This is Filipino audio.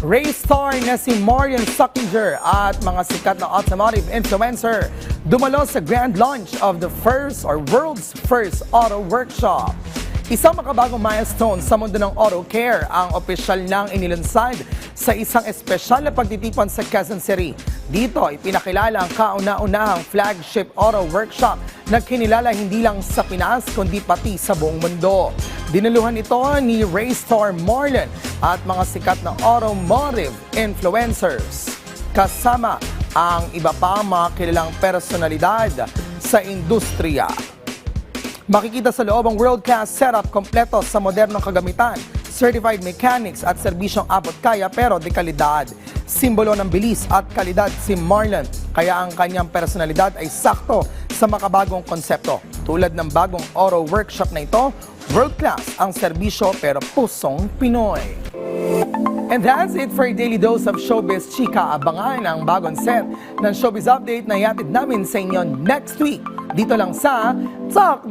Race star na si Marian Suckinger at mga sikat na automotive influencer dumalo sa grand launch of the first or world's first auto workshop. Isang makabagong milestone sa mundo ng auto care ang opisyal nang inilunsad sa isang espesyal na pagtitipon sa Quezon City. Dito ipinakilala ang kauna-unahang flagship auto workshop na kinilala hindi lang sa Pinas kundi pati sa buong mundo. Dinaluhan ito ni Raystar Marlon at mga sikat na automotive influencers. Kasama ang iba pa mga kilalang personalidad sa industriya. Makikita sa loob ang world-class setup kompleto sa modernong kagamitan, certified mechanics at serbisyong abot kaya pero de kalidad. Simbolo ng bilis at kalidad si Marlon, kaya ang kanyang personalidad ay sakto sa makabagong konsepto. Tulad ng bagong auto workshop na ito, world-class ang serbisyo pero pusong Pinoy. And that's it for a daily dose of Showbiz Chika. Abangan ang bagong set ng Showbiz Update na yatid namin sa inyo next week. Dito lang sa Talk!